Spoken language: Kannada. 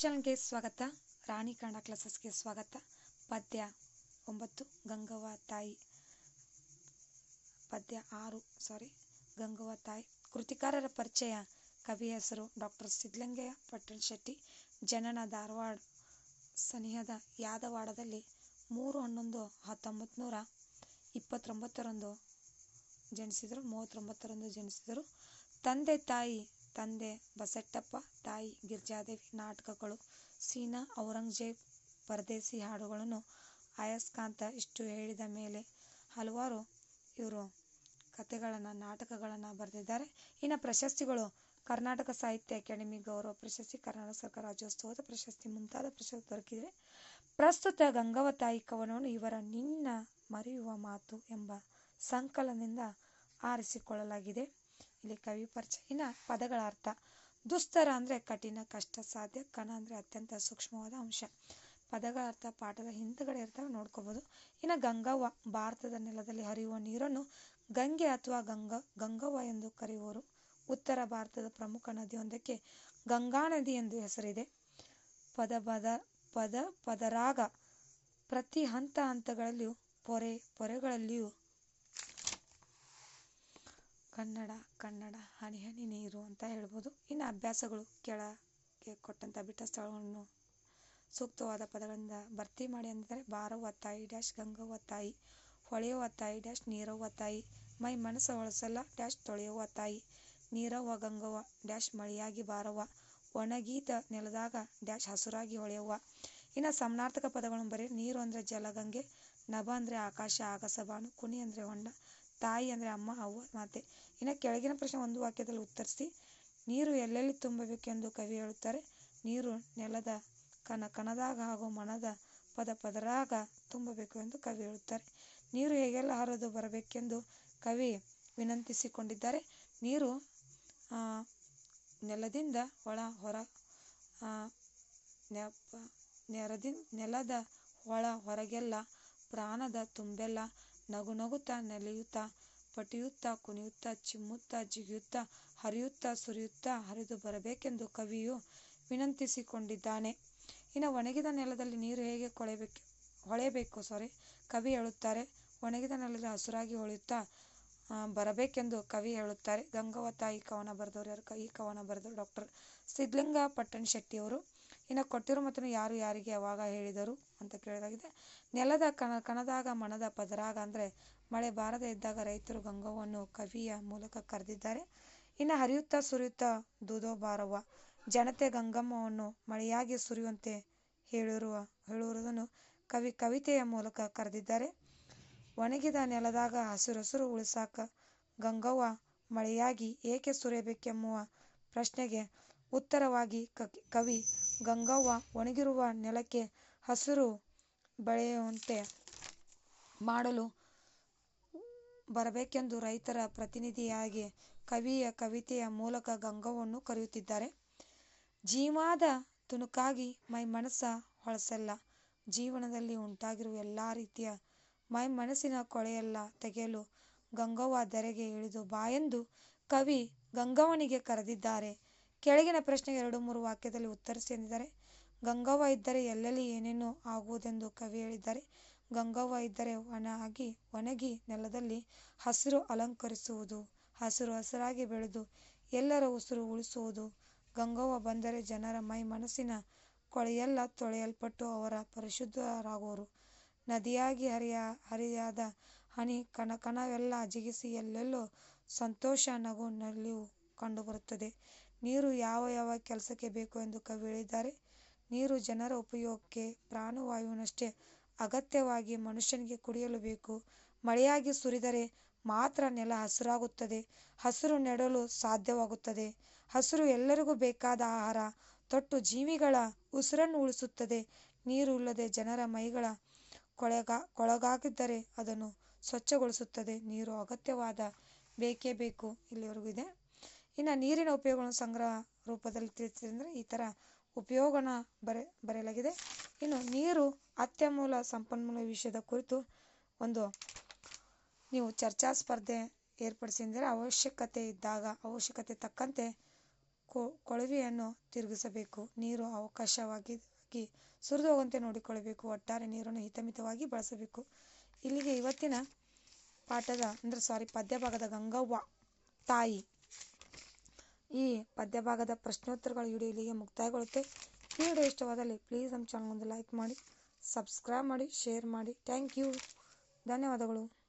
ಚಾನಲ್ಗೆ ಸ್ವಾಗತ. ರಾಣಿ ಕನ್ನಡ ಕ್ಲಾಸಸ್ಗೆ ಸ್ವಾಗತ. ಪದ್ಯ ಒಂಬತ್ತು, ಗಂಗವ್ವ ತಾಯಿ. ಪದ್ಯ ಆರು ಸಾರಿ ಗಂಗವ್ವ ತಾಯಿ. ಕೃತಿಕಾರರ ಪರಿಚಯ. ಕವಿ ಹೆಸರು ಡಾಕ್ಟರ್ ಸಿದ್ಧಲಿಂಗಯ್ಯ, ಪಟ್ಟಣ ಶೆಟ್ಟಿ. ಜನನ ಧಾರವಾಡ, ಸನಿಹದ ಯಾದವಾಡದಲ್ಲಿ ಮೂರು ಹನ್ನೊಂದು ಹತ್ತೊಂಬತ್ತು ನೂರ ಇಪ್ಪತ್ತೊಂಬತ್ತರಂದು ಜನಿಸಿದರು. ಮೂವತ್ತೊಂಬತ್ತರಂದು ಜನಿಸಿದರು. ತಂದೆ ತಾಯಿ ತಂದೆ ಬಸಟ್ಟಪ್ಪ, ತಾಯಿ ಗಿರ್ಜಾದೇವಿ ನಾಟಕಗಳು, ಸೀನಾ ಔರಂಗಜೇಬ್ ಪರದೇಸಿ ಹಾಡುಗಳನ್ನು ಅಯಸ್ಕಾಂತ ಇಷ್ಟು ಹೇಳಿದ ಮೇಲೆ ಹಲವಾರು ಇವರು ಕಥೆಗಳನ್ನು ನಾಟಕಗಳನ್ನು ಬರೆದಿದ್ದಾರೆ. ಇನ್ನು ಪ್ರಶಸ್ತಿಗಳು, ಕರ್ನಾಟಕ ಸಾಹಿತ್ಯ ಅಕಾಡೆಮಿ ಗೌರವ ಪ್ರಶಸ್ತಿ, ಕರ್ನಾಟಕ ಸರ್ಕಾರ ರಾಜ್ಯೋತ್ಸವದ ಪ್ರಶಸ್ತಿ ಮುಂತಾದ ಪ್ರಶಸ್ತಿ ದೊರಕಿದೆ. ಪ್ರಸ್ತುತ ಗಂಗಾವತಾಯಿ ಕವನವನ್ನು ಇವರ ನಿನ್ನ ಮರೆಯುವ ಮಾತು ಎಂಬ ಸಂಕಲನದಿಂದ ಆರಿಸಿಕೊಳ್ಳಲಾಗಿದೆ. ಇಲ್ಲಿ ಕವಿ ಪರಿಚಯನ ಪದಗಳ ಅರ್ಥ. ದುಸ್ತರ ಅಂದರೆ ಕಠಿಣ, ಕಷ್ಟ ಸಾಧ್ಯ, ಕಣ ಅಂದರೆ ಅತ್ಯಂತ ಸೂಕ್ಷ್ಮವಾದ ಅಂಶ. ಪದಗಳ ಅರ್ಥ ಪಾಠದ ಹಿಂದುಗಡೆ ಇರ್ತವೆ ನೋಡ್ಕೋಬೋದು. ಇನ್ನು ಗಂಗವ್ವ, ಭಾರತದ ನೆಲದಲ್ಲಿ ಹರಿಯುವ ನೀರನ್ನು ಗಂಗೆ ಅಥವಾ ಗಂಗ, ಗಂಗವ್ವ ಎಂದು ಕರೆಯುವರು. ಉತ್ತರ ಭಾರತದ ಪ್ರಮುಖ ನದಿಯೊಂದಕ್ಕೆ ಗಂಗಾ ನದಿ ಎಂದು ಹೆಸರಿದೆ. ಪದ ಪದ ಪದ, ಪದರಾಗ ಪ್ರತಿ ಹಂತ ಹಂತಗಳಲ್ಲಿಯೂ, ಪೊರೆ, ಪೊರೆಗಳಲ್ಲಿಯೂ ಕನ್ನಡ ಕನ್ನಡ ಹನಿ ಹನಿ ನೀರು ಅಂತ ಹೇಳ್ಬೋದು. ಇನ್ನು ಅಭ್ಯಾಸಗಳು ಕೆಳಗೆ ಕೊಟ್ಟಂಥ ಬಿಟ್ಟ ಸ್ಥಳಗಳನ್ನು ಸೂಕ್ತವಾದ ಪದಗಳಿಂದ ಭರ್ತಿ ಮಾಡಿ ಅಂದರೆ ಬಾರವ್ವ ತಾಯಿ ಡ್ಯಾಶ್ ಗಂಗವ್ವ ತಾಯಿ ಹೊಳೆಯುವ ತಾಯಿ ಡ್ಯಾಶ್ ನೀರವ್ವ ತಾಯಿ, ಮೈ ಮನಸ್ಸು ಹೊಳಸಲ್ಲ ಡ್ಯಾಶ್ ತೊಳೆಯುವ ತಾಯಿ, ನೀರವ್ವ ಗಂಗವ್ವ ಡ್ಯಾಶ್ ಮಳೆಯಾಗಿ ಬಾರವ್ವ, ಒಣಗೀತ ನೆಲದಾಗ ಡ್ಯಾಶ್ ಹಸುರಾಗಿ ಹೊಳೆಯವ್ವ. ಇನ್ನು ಸಮನಾರ್ಥಕ ಪದಗಳನ್ನು ಬರೀ ನೀರು ಅಂದರೆ ಜಲಗಂಗೆ, ನಭ ಅಂದರೆ ಆಕಾಶ ಆಗಸಬಾನು ಕುಣಿ ಅಂದರೆ ಹೊಂಡ ತಾಯಿ ಅಂದರೆ ಅಮ್ಮ, ಅವ್ವ, ಮಾತೆ. ಇನ್ನು ಕೆಳಗಿನ ಪ್ರಶ್ನೆ ಒಂದು ವಾಕ್ಯದಲ್ಲಿ ಉತ್ತರಿಸಿ. ನೀರು ಎಲ್ಲೆಲ್ಲಿ ತುಂಬಬೇಕೆಂದು ಕವಿ ಹೇಳುತ್ತಾರೆ. ನೀರು ನೆಲದ ಕಣ ಕಣದಾಗ ಹಾಗೂ ಮನದ ಪದ, ಪದರಾಗ ತುಂಬಬೇಕು ಎಂದು ಕವಿ ಹೇಳುತ್ತಾರೆ. ನೀರು ಹೇಗೆಲ್ಲ ಹರಿದು ಬರಬೇಕೆಂದು ಕವಿ ವಿನಂತಿಸಿಕೊಂಡಿದ್ದಾರೆ. ನೀರು ನೆಲದಿಂದ ಒಳ, ಹೊರ ನೆರದಿ ನೆಲದ ಒಳ, ಹೊರಗೆಲ್ಲ, ಪ್ರಾಣದ ತುಂಬೆಲ್ಲ ನಗು ನಗುತ್ತಾ ನೆಲೆಯುತ್ತಾ, ಪಟಿಯುತ್ತಾ, ಕುಣಿಯುತ್ತಾ, ಚಿಮ್ಮುತ್ತಾ, ಜಿಗಿಯುತ್ತಾ, ಹರಿಯುತ್ತಾ, ಸುರಿಯುತ್ತಾ, ಹರಿದು ಬರಬೇಕೆಂದು ಕವಿಯು ವಿನಂತಿಸಿಕೊಂಡಿದ್ದಾನೆ. ಇನ್ನು ಒಣಗಿದ ನೆಲದಲ್ಲಿ ನೀರು ಹೇಗೆ ಕೊಳೆಬೇಕು, ಹೊಳೆಯಬೇಕು ಸಾರಿ ಕವಿ ಹೇಳುತ್ತಾರೆ. ಒಣಗಿದ ನೆಲದಲ್ಲಿ ಹಸುರಾಗಿ ಹೊಳೆಯುತ್ತಾ ಬರಬೇಕೆಂದು ಕವಿ ಹೇಳುತ್ತಾರೆ. ಗಂಗವ್ವ ಈ ಕವನ ಬರೆದವರು ಯಾರು? ಈ ಕವನ ಬರೆದವರು ಡಾಕ್ಟರ್ ಸಿದ್ಧಲಿಂಗ ಪಟ್ಟಣ ಶೆಟ್ಟಿಯವರು. ಇನ್ನು ಕೊಟ್ಟಿರೋ ಮತ್ತು ಯಾರು ಯಾರಿಗೆ ಯಾವಾಗ ಹೇಳಿದರು ಅಂತ ಕೇಳೋದಾಗಿದೆ. ನೆಲದ ಕಣ, ಕಣದಾಗ ಮಣದ ಪದರಾಗ ಅಂದರೆ ಮಳೆ ಬಾರದೆ ಇದ್ದಾಗ ರೈತರು ಗಂಗವ್ವನ್ನು ಕವಿಯ ಮೂಲಕ ಕರೆದಿದ್ದಾರೆ. ಇನ್ನು ಹರಿಯುತ್ತಾ ಸುರಿಯುತ್ತಾ ದೂದೋ ಬಾರವ್ವ. ಜನತೆ ಗಂಗಮ್ಮವನ್ನು ಮಳೆಯಾಗಿ ಸುರಿಯುವಂತೆ ಹೇಳಿರುವ, ಹೇಳುವುದನ್ನು ಕವಿ, ಕವಿತೆಯ ಮೂಲಕ ಕರೆದಿದ್ದಾರೆ. ಒಣಗಿದ ನೆಲದಾಗ ಹಸಿರು ಉಳಿಸಾಕ ಗಂಗವ್ವ ಮಳೆಯಾಗಿ ಏಕೆ ಸುರಿಯಬೇಕೆಂಬುವ ಪ್ರಶ್ನೆಗೆ ಉತ್ತರವಾಗಿ ಕವಿ ಗಂಗವ್ವ ಒಣಗಿರುವ ನೆಲಕ್ಕೆ ಹಸಿರು ಬೆಳೆಯುವಂತೆ ಮಾಡಲು ಬರಬೇಕೆಂದು ರೈತರ ಪ್ರತಿನಿಧಿಯಾಗಿ ಕವಿಯ ಕವಿತೆಯ ಮೂಲಕ ಗಂಗವ್ವನ್ನು ಕರೆಯುತ್ತಿದ್ದಾರೆ. ಜೀವಾದ ತುಣುಕಾಗಿ ಮೈ ಮನಸ್ಸ ಹೊಳಸಲ್ಲ. ಜೀವನದಲ್ಲಿ ಉಂಟಾಗಿರುವ ಎಲ್ಲ ರೀತಿಯ ಮೈ ಮನಸ್ಸಿನ ಕೊಳೆಯೆಲ್ಲ ತೆಗೆಯಲು ಗಂಗವ್ವ ಧರೆಗೆ ಇಳಿದು ಬಾ ಎಂದು ಕವಿ ಗಂಗವ್ವನಿಗೆ ಕರೆದಿದ್ದಾರೆ. ಕೆಳಗಿನ ಪ್ರಶ್ನೆಗೆ ಎರಡು ಮೂರು ವಾಕ್ಯದಲ್ಲಿ ಉತ್ತರಿಸಿ ಎಂದಿದ್ದಾರೆ. ಗಂಗವ್ವ ಇದ್ದರೆ ಎಲ್ಲೆಲ್ಲಿ ಏನೇನು ಆಗುವುದೆಂದು ಕವಿ ಹೇಳಿದ್ದಾರೆ. ಗಂಗವ್ವ ಇದ್ದರೆ ಒಣಗಿ ಒಣಗಿ ನೆಲದಲ್ಲಿ ಹಸಿರು ಅಲಂಕರಿಸುವುದು, ಹಸಿರು ಹಸಿರಾಗಿ ಬೆಳೆದು ಎಲ್ಲರ ಉಸಿರು ಉಳಿಸುವುದು. ಗಂಗವ್ವ ಬಂದರೆ ಜನರ ಮೈ ಮನಸ್ಸಿನ ಕೊಳೆಯೆಲ್ಲ ತೊಳೆಯಲ್ಪಟ್ಟು ಅವರ ಪರಿಶುದ್ಧರಾಗುವರು. ನದಿಯಾಗಿ ಹರಿಯ ಹರಿಯಾದ ಹನಿ ಕಣಕಣವೆಲ್ಲ ಜಿಗಿಸಿ ಎಲ್ಲೆಲ್ಲೋ ಸಂತೋಷ ನಗು ನಲಿವು ಕಂಡುಬರುತ್ತದೆ. ನೀರು ಯಾವ ಯಾವ ಕೆಲಸಕ್ಕೆ ಬೇಕು ಎಂದು ಕವಿ ಹೇಳಿದ್ದಾರೆ ನೀರು ಜನರ ಉಪಯೋಗಕ್ಕೆ, ಪ್ರಾಣವಾಯುವಿನಷ್ಟೇ ಅಗತ್ಯವಾಗಿ ಮನುಷ್ಯನಿಗೆ ಕುಡಿಯಲು ಬೇಕು. ಮಳೆಯಾಗಿ ಸುರಿದರೆ ಮಾತ್ರ ನೆಲ ಹಸಿರಾಗುತ್ತದೆ, ಹಸಿರು ನೆಡಲು ಸಾಧ್ಯವಾಗುತ್ತದೆ. ಹಸಿರು ಎಲ್ಲರಿಗೂ ಬೇಕಾದ ಆಹಾರ, ತೊಟ್ಟು ಜೀವಿಗಳ ಉಸಿರನ್ನು ಉಳಿಸುತ್ತದೆ. ನೀರು ಇಲ್ಲದೆ ಜನರ ಮೈಗಳ ಕೊಳಗ, ಕೊಳಗಾಗಿದ್ದರೆ ಅದನ್ನು ಸ್ವಚ್ಛಗೊಳಿಸುತ್ತದೆ. ನೀರು ಅಗತ್ಯವಾದ ಬೇಕೇ ಬೇಕು. ಇಲ್ಲಿವರೆಗೂ ಇದೆ. ಇನ್ನು ನೀರಿನ ಉಪಯೋಗಗಳನ್ನು ಸಂಗ್ರಹ ರೂಪದಲ್ಲಿ ತಿಳಿಸಿದ್ರೆ ಈ ಥರ ಉಪಯೋಗನ ಬರೆ, ಬರೆಯಲಾಗಿದೆ. ಇನ್ನು ನೀರು ಅತ್ಯಮೂಲ ಸಂಪನ್ಮೂಲ ವಿಷಯದ ಕುರಿತು ಒಂದು ನೀವು ಚರ್ಚಾ ಸ್ಪರ್ಧೆ ಏರ್ಪಡಿಸಿದರೆ ಅವಶ್ಯಕತೆ ಇದ್ದಾಗ, ಅವಶ್ಯಕತೆ ತಕ್ಕಂತೆ ಕೊಳವೆಯನ್ನು ತಿರುಗಿಸಬೇಕು. ನೀರು ಅವಕಾಶವಾಗಿ ಸುರಿದು ಹೋಗುವಂತೆ ನೋಡಿಕೊಳ್ಳಬೇಕು. ಒಟ್ಟಾರೆ ನೀರನ್ನು ಹಿತಮಿತವಾಗಿ ಬಳಸಬೇಕು. ಇಲ್ಲಿಗೆ ಇವತ್ತಿನ ಪಾಠದ, ಅಂದರೆ ಸಾರಿ ಪದ್ಯಭಾಗದ ಗಂಗವ್ವ ತಾಯಿ ಈ ಪದ್ಯಭಾಗದ ಪ್ರಶ್ನೋತ್ತರಗಳ ವಿಡಿಯೋ ಇಲ್ಲಿಗೆ ಮುಕ್ತಾಯಗೊಳ್ಳುತ್ತೆ. ವಿಡಿಯೋ ಇಷ್ಟವಾದಲ್ಲಿ ಪ್ಲೀಸ್ ನಮ್ಮ ಚಾನಲ್ ಒಂದು ಲೈಕ್ ಮಾಡಿ, ಸಬ್ಸ್ಕ್ರೈಬ್ ಮಾಡಿ, ಶೇರ್ ಮಾಡಿ. Thank you. ಧನ್ಯವಾದಗಳು.